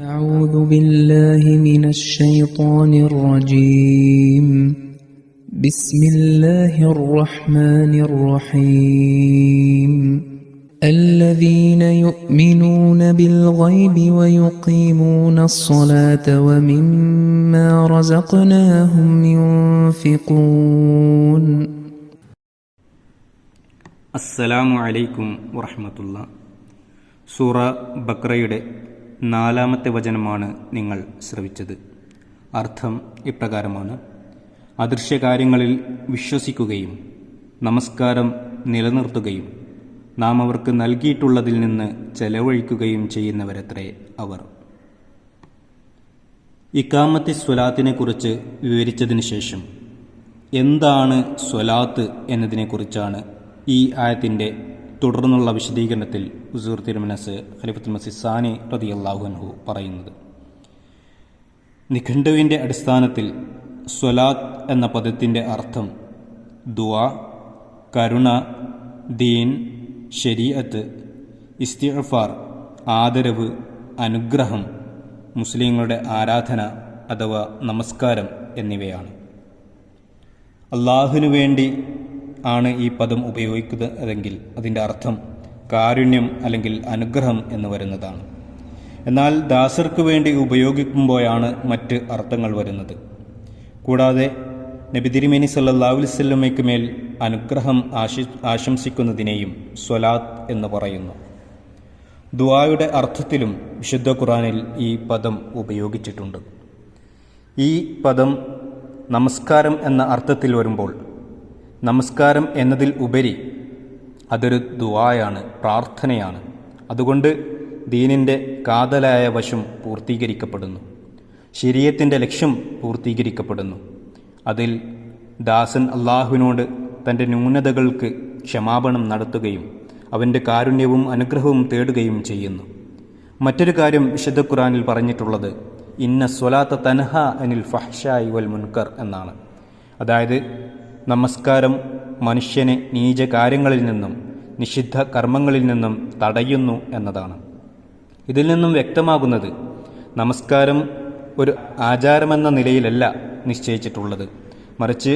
أعوذ بالله من الشيطان الرجيم. بسم الله الرحمن الرحيم. الذين يؤمنون بالغيب ويقيمون الصلاة ومما رزقناهم ينفقون. السلام عليكم ورحمة الله. سورة بقرة നാലാമത്തെ വചനമാണ് നിങ്ങൾ ശ്രവിച്ചത്. അർത്ഥം ഇപ്രകാരമാണ്. അദൃശ്യകാര്യങ്ങളിൽ വിശ്വസിക്കുകയും നമസ്കാരം നിലനിർത്തുകയും നാം അവർക്ക് നൽകിയിട്ടുള്ളതിൽ നിന്ന് ചെലവഴിക്കുകയും ചെയ്യുന്നവരത്രേ അവർ. ഇക്കാമത്തി സ്വലാത്തിനെ കുറിച്ച് വിവരിച്ചതിന് ശേഷം എന്താണ് സ്വലാത്ത് എന്നതിനെക്കുറിച്ചാണ് ഈ ആയത്തിന്റെ തുടർന്നുള്ള വിശദീകരണത്തിൽ ഉസൂർ തിരുമനസ് ഖലിഫത്തുൽ മസീദ് സാനി റതി അൻഹു പറയുന്നത്. നിഖണ്ഡുവിന്റെ അടിസ്ഥാനത്തിൽ സ്വലാത്ത് എന്ന പദത്തിന്റെ അർത്ഥം ദുആ കരുണ ദീൻ ശരീഅത്ത് ഇസ്തിഫാർ ആദരവ് അനുഗ്രഹം മുസ്ലിങ്ങളുടെ ആരാധന അഥവാ നമസ്കാരം എന്നിവയാണ്. അള്ളാഹുവിനു വേണ്ടി ആണ് ഈ പദം ഉപയോഗിക്കുന്നതെങ്കിൽ അതിന്റെ അർത്ഥം കാരുണ്യം അല്ലെങ്കിൽ അനുഗ്രഹം എന്ന് വരുന്നതാണ്. എന്നാൽ ദാസർക്ക് വേണ്ടി ഉപയോഗിക്കുമ്പോഴാണ് മറ്റ് അർത്ഥങ്ങൾ വരുന്നത്. കൂടാതെ നബി തിരുമേനി സല്ലാഹു വല്ലമയ്ക്ക് മേൽ അനുഗ്രഹം ആശി ആശംസിക്കുന്നതിനെയും സ്വലാത്ത് എന്ന് പറയുന്നു. ദുആയുടെ അർത്ഥത്തിലും വിശുദ്ധ ഖുറാനിൽ ഈ പദം ഉപയോഗിച്ചിട്ടുണ്ട്. ഈ പദം നമസ്കാരം എന്ന അർത്ഥത്തിൽ വരുമ്പോൾ നമസ്കാരം എന്നതിൽ ഉപരി അതൊരു ദുവായാണ് പ്രാർത്ഥനയാണ്. അതുകൊണ്ട് ദീനിന്റെ കാതലായ വശം പൂർത്തീകരിക്കപ്പെടുന്നു. ശരീരത്തിന്റെ ലക്ഷ്യം പൂർത്തീകരിക്കപ്പെടുന്നു. അതിൽ ദാസൻ അള്ളാഹുവിനോട് തന്റെ ന്യൂനതകൾക്ക് ക്ഷമാപണം നടത്തുകയും അവന്റെ കാരുണ്യവും അനുഗ്രഹവും തേടുകയും ചെയ്യുന്നു. മറ്റൊരു കാര്യം വിശുദ്ധ ഖുറാനിൽ പറഞ്ഞിട്ടുള്ളത് ഇന്ന സ്വലാത്ത തനഹ അനിൽ ഫഹ്ഷായി വൽ മുൻകർ എന്നാണ്. അതായത് നമസ്കാരം മനുഷ്യനെ നീച കാര്യങ്ങളിൽ നിന്നും നിഷിദ്ധ കർമ്മങ്ങളിൽ നിന്നും തടയുന്നു എന്നതാണ്. ഇതിൽ നിന്നും വ്യക്തമാകുന്നത് നമസ്കാരം ഒരു ആചാരമെന്ന നിലയിലല്ല നിശ്ചയിച്ചിട്ടുള്ളത്. മറിച്ച്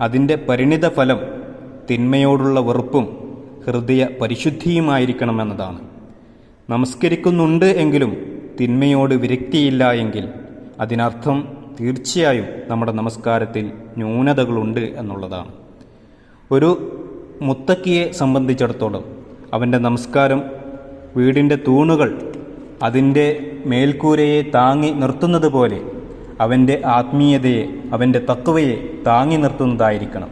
അതിന്റെ പരിണിത ഫലം തിന്മയോടുള്ള വെറുപ്പും ഹൃദയ പരിശുദ്ധിയുമായിരിക്കണം എന്നതാണ്. നമസ്കരിക്കുന്നുണ്ട് എങ്കിലും തിന്മയോട് വിരക്തിയില്ല എങ്കിൽ അതിനർത്ഥം തീർച്ചയായും നമ്മുടെ നമസ്കാരത്തിൽ ന്യൂനതകളുണ്ട് എന്നുള്ളതാണ്. ഒരു മുത്തക്കിയെ സംബന്ധിച്ചിടത്തോളം അവന്റെ നമസ്കാരം വീടിന്റെ തൂണുകൾ അതിന്റെ മേൽക്കൂരയെ താങ്ങി നിർത്തുന്നത് പോലെ അവന്റെ ആത്മീയതയെ അവന്റെ തത്വയെ താങ്ങി നിർത്തുന്നതായിരിക്കണം.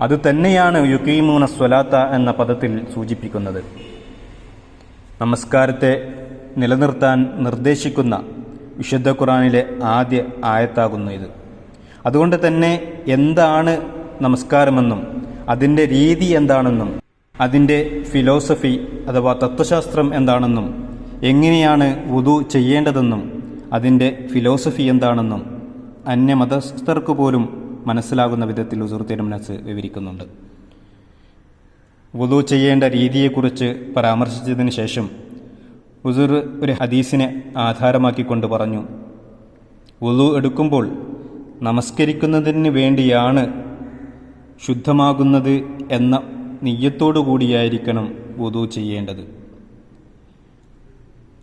അത് തന്നെയാണ് യുക്കീമൂന സ്വലാത്ത എന്ന പദത്തിൽ സൂചിപ്പിക്കുന്നത്. നമസ്കാരത്തെ നിലനിർത്താൻ നിർദ്ദേശിക്കുന്ന വിശുദ്ധ ഖുറാനിലെ ആദ്യ ആയത്താകുന്നു ഇത്. അതുകൊണ്ട് തന്നെ എന്താണ് നമസ്കാരമെന്നും അതിന്റെ രീതി എന്താണെന്നും അതിന്റെ ഫിലോസഫി അഥവാ തത്വശാസ്ത്രം എന്താണെന്നും എങ്ങനെയാണ് വുതു ചെയ്യേണ്ടതെന്നും അതിന്റെ ഫിലോസഫി എന്താണെന്നും അന്യമതസ്ഥർക്ക് പോലും മനസ്സിലാകുന്ന വിധത്തിൽ ഉസൂർ തിരുമനസ് വിവരിക്കുന്നുണ്ട്. വുതു ചെയ്യേണ്ട രീതിയെക്കുറിച്ച് പരാമർശിച്ചതിന് ശേഷം ഉസുർ ഒരു ഹദീസിനെ ആധാരമാക്കിക്കൊണ്ട് പറഞ്ഞു വുളു എടുക്കുമ്പോൾ നമസ്കരിക്കുന്നതിന് വേണ്ടിയാണ് ശുദ്ധമാകുന്നത് എന്ന നെയ്യത്തോടു കൂടിയായിരിക്കണം വുതു ചെയ്യേണ്ടത്.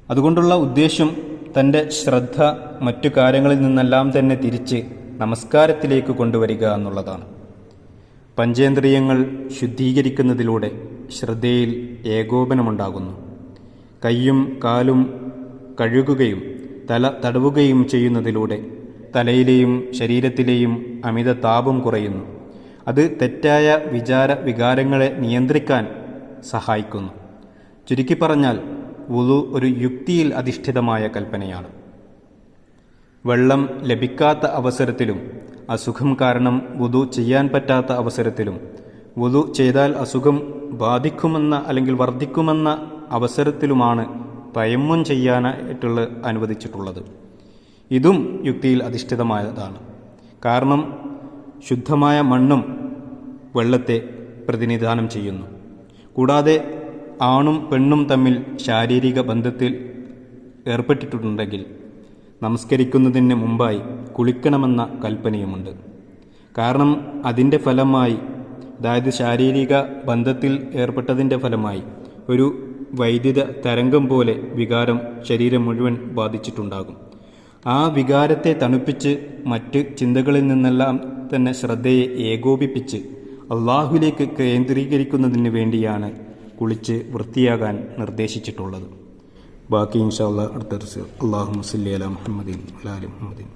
അതുകൊണ്ടുള്ള ഉദ്ദേശ്യം തന്റെ ശ്രദ്ധ മറ്റു കാര്യങ്ങളിൽ നിന്നെല്ലാം തന്നെ തിരിച്ച് നമസ്കാരത്തിലേക്ക് കൊണ്ടുവരിക എന്നുള്ളതാണ്. പഞ്ചേന്ദ്രിയങ്ങൾ ശുദ്ധീകരിക്കുന്നതിലൂടെ ശ്രദ്ധയിൽ ഏകോപനമുണ്ടാകുന്നു. കൈയും കാലും കഴുകുകയും തല തടവുകയും ചെയ്യുന്നതിലൂടെ തലയിലെയും ശരീരത്തിലെയും അമിത താപം കുറയുന്നു. അത് തെറ്റായ വിചാര വികാരങ്ങളെ നിയന്ത്രിക്കാൻ സഹായിക്കുന്നു. ചുരുക്കി പറഞ്ഞാൽ വുളു ഒരു യുക്തിയിൽ അധിഷ്ഠിതമായ കൽപ്പനയാണ്. വെള്ളം ലഭിക്കാത്ത അവസരത്തിലും അസുഖം കാരണം വുതു ചെയ്യാൻ പറ്റാത്ത അവസരത്തിലും വുതു ചെയ്താൽ അസുഖം ബാധിക്കുമെന്ന അല്ലെങ്കിൽ വർദ്ധിക്കുമെന്ന അവസരത്തിലുമാണ് തയമ്മം ചെയ്യാനായിട്ടുള്ള അനുവദിച്ചിട്ടുള്ളത്. ഇതും യുക്തിയിൽ അധിഷ്ഠിതമായതാണ്. കാരണം ശുദ്ധമായ മണ്ണും വെള്ളത്തെ പ്രതിനിധാനം ചെയ്യുന്നു. കൂടാതെ ആണും പെണ്ണും തമ്മിൽ ശാരീരിക ബന്ധത്തിൽ ഏർപ്പെട്ടിട്ടുണ്ടെങ്കിൽ നമസ്കരിക്കുന്നതിന് മുമ്പായി കുളിക്കണമെന്ന കൽപ്പനയുമുണ്ട്. കാരണം അതിന്റെ ഫലമായി അതായത് ശാരീരിക ബന്ധത്തിൽ ഏർപ്പെട്ടതിന്റെ ഫലമായി ഒരു വൈദ്യുത തരംഗം പോലെ വികാരം ശരീരം മുഴുവൻ ബാധിച്ചിട്ടുണ്ടാകും. ആ വികാരത്തെ തണുപ്പിച്ച് മറ്റ് ചിന്തകളിൽ നിന്നെല്ലാം തന്നെ ശ്രദ്ധയെ ഏകോപിപ്പിച്ച് അള്ളാഹുലേക്ക് കേന്ദ്രീകരിക്കുന്നതിന് വേണ്ടിയാണ് കുളിച്ച് വൃത്തിയാകാൻ നിർദ്ദേശിച്ചിട്ടുള്ളത്. ബാക്കി ഇൻഷാ അള്ളാഹ് അടുത്ത അള്ളാഹു മുസ്ലി അല മുഹമ്മദീൻ അലാലി മുഹമ്മദീൻ.